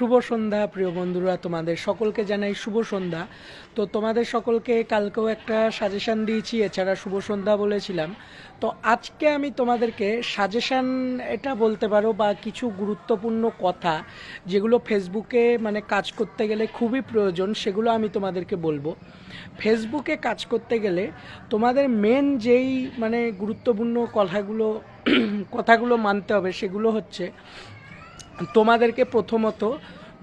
শুভ সন্ধ্যা, প্রিয় বন্ধুরা। তোমাদের সকলকে জানাই শুভ সন্ধ্যা। তো তোমাদের সকলকে কালকেও একটা সাজেশান দিয়েছি, এছাড়া শুভ সন্ধ্যা বলেছিলাম। তো আজকে আমি তোমাদেরকে সাজেশান এটা বলতে পারো বা কিছু গুরুত্বপূর্ণ কথা, যেগুলো ফেসবুকে মানে কাজ করতে গেলে খুবই প্রয়োজন, সেগুলো আমি তোমাদেরকে বলব। ফেসবুকে কাজ করতে গেলে তোমাদের মেন যেই মানে গুরুত্বপূর্ণ কথাগুলো কথাগুলো মানতে হবে, সেগুলো হচ্ছে তোমাদেরকে প্রথমত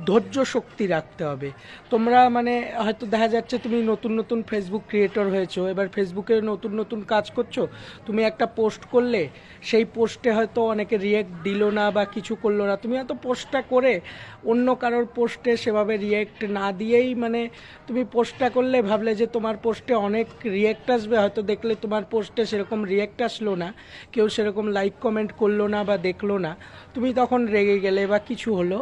ধৈর্য শক্তি রাখতে হবে। তোমরা মানে হয়তো দেখা যাচ্ছে তুমি নতুন নতুন ফেসবুক ক্রিয়েটর হয়েছো, এবার ফেসবুকে নতুন নতুন কাজ করছ, তুমি একটা পোস্ট করলে, সেই পোস্টে হয়তো অনেকে রিয়েক্ট দিল না বা কিছু করল না। তুমি হয়তো পোস্টটা করে অন্য কারোর পোস্টে সেভাবে রিয়েক্ট না দিয়েই মানে তুমি পোস্টটা করলে ভাবলে যে তোমার পোস্টে অনেক রিয়েক্ট আসবে, হয়তো দেখলে তোমার পোস্টে সেরকম রিয়েক্ট আসলো না, কেউ সেরকম লাইক কমেন্ট করল না বা দেখল না। তুমি তখন রেগে গেলে বা কিছু হলো।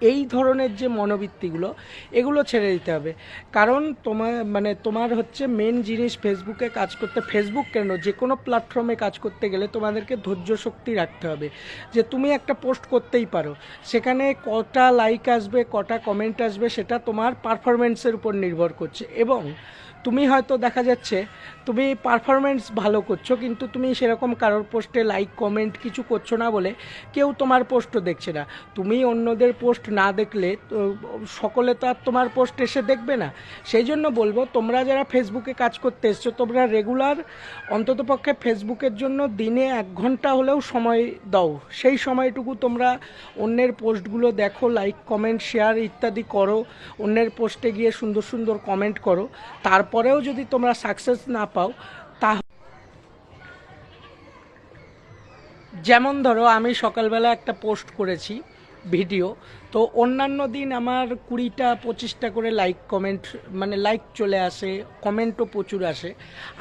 এই ধরনের যে মনোবৃত্তিগুলো, এগুলো ছেড়ে দিতে হবে। কারণ তোমার মানে তোমার হচ্ছে মেন জিনিস ফেসবুকে কাজ করতে ফেসবুক কেন? যে কোনো প্ল্যাটফর্মে কাজ করতে গেলে তোমাদেরকে ধৈর্য শক্তি রাখতে হবে। যে তুমি একটা পোস্ট করতেই পারো। সেখানে কটা লাইক আসবে, কটা কমেন্ট আসবে, সেটা তোমার পারফরমেন্সের উপর নির্ভর করছে। এবং তুমি হয়তো দেখা যাচ্ছে তুমি পারফরমেন্স ভালো করছ, কিন্তু তুমি সেরকম কারোর পোস্টে লাইক কমেন্ট কিছু করছ না বলে কেউ তোমার পোস্টও দেখছে না। তুমি অন্যদের পোস্ট না দেখলে সকলে তো আর তোমার পোস্ট এসে দেখবে না। সেই জন্য বলব, তোমরা যারা ফেসবুকে কাজ করতে এসছো, তোমরা রেগুলার অন্ততপক্ষে ফেসবুকের জন্য দিনে এক ঘণ্টা হলেও সময় দাও। সেই সময়টুকু তোমরা অন্যের পোস্টগুলো দেখো লাইক কমেন্ট শেয়ার ইত্যাদি করো। অন্যের পোস্টে গিয়ে সুন্দর সুন্দর কমেন্ট করো। তারপরেও যদি তোমরা সাকসেস না পাও তা যেমন ধরো আমি সকালবেলা একটা পোস্ট করেছি। ভিডিও তো অন্যান্য দিন আমার কুড়িটা, পঁচিশটা করে লাইক কমেন্ট মানে লাইক চলে আসে কমেন্টও প্রচুর আসে।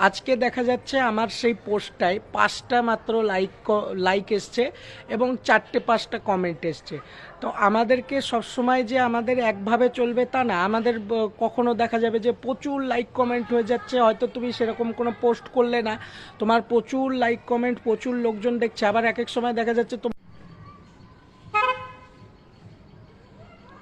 আজকে দেখা যাচ্ছে আমার সেই পোস্টটায় পাঁচটা মাত্র লাইক লাইক এসছে এবং চারটে, পাঁচটা কমেন্ট এসছে। তো আমাদেরকে সবসময় যে আমাদের একভাবে চলবে তা না, আমাদের কখনো দেখা যাবে যে প্রচুর লাইক কমেন্ট হয়ে যাচ্ছে, হয়তো তুমি সেরকম কোনো পোস্ট করলে না। তোমার প্রচুর লাইক কমেন্ট প্রচুর লোকজন দেখছে, আবার এক এক সময় দেখা যাচ্ছে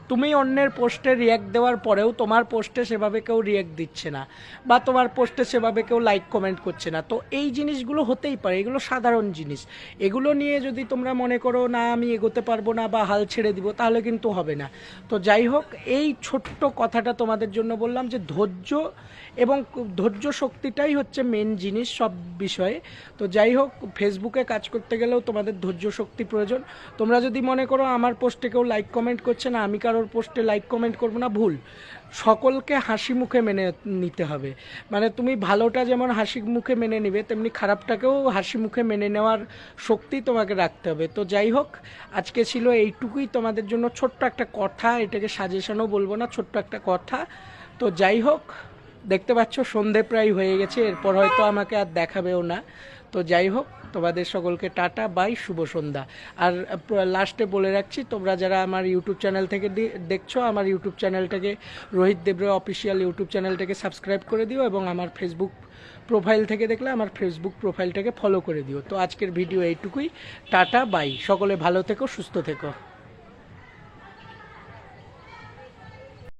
তুমি অন্যের পোস্টে রিয়াক্ট দেওয়ার পরেও তোমার পোস্টে সেভাবে কেউ রিয়াক্ট দিচ্ছে না বা তোমার পোস্টে সেভাবে কেউ লাইক কমেন্ট করছে না। তো এই জিনিসগুলো হতেই পারে, এগুলো সাধারণ জিনিস। এগুলো নিয়ে যদি তোমরা মনে করো, না, আমি এগোতে পারব না বা হাল ছেড়ে দিব তাহলে কিন্তু হবে না। তো যাই হোক, এই ছোট্ট কথাটা তোমাদের জন্য বললাম যে ধৈর্য এবং ধৈর্য শক্তিটাই হচ্ছে মেন জিনিস সব বিষয়ে। তো যাই হোক ফেসবুকে কাজ করতে গেলেও তোমাদের ধৈর্য শক্তি প্রয়োজন। তোমরা যদি মনে করো, আমার পোস্টে কেউ লাইক কমেন্ট করছে না, আমি কারোর পোস্টে লাইক কমেন্ট করব না, ভুল। সকলকে হাসি মুখে মেনে নিতে হবে। মানে তুমি ভালোটা যেমন হাসি মুখে মেনে নিবে, তেমনি খারাপটাকেও হাসি মুখে মেনে নেওয়ার শক্তি তোমাকে রাখতে হবে। তো যাই হোক, আজকে ছিল এইটুকুই তোমাদের জন্য। ছোট্ট একটা কথা, এটাকে সাজেশনও বলব না, ছোট্ট একটা কথা। তো যাই হোক, দেখতে পাচ্ছ সন্ধে প্রায় হয়ে গেছে, এরপর হয়তো আমাকে আর দেখাবেও না। তো যাই হোক তোমাদের সকলকে, টাটা, বাই, শুভ সন্ধ্যা। আর লাস্টে বলে রাখছি, তোমরা যারা আমার ইউটিউব চ্যানেল থেকে দেখছ, আমার ইউটিউব চ্যানেলটাকে, রোহিত দেবরে অফিসিয়াল ইউটিউব চ্যানেলটাকে সাবস্ক্রাইব করে দিও এবং আমার ফেসবুক প্রোফাইল থেকে দেখলে আমার ফেসবুক প্রোফাইলটাকে ফলো করে দিও। তো আজকের ভিডিও এইটুকুই, টাটা, বাই। সকলে ভালো থেকো, সুস্থ থেকো।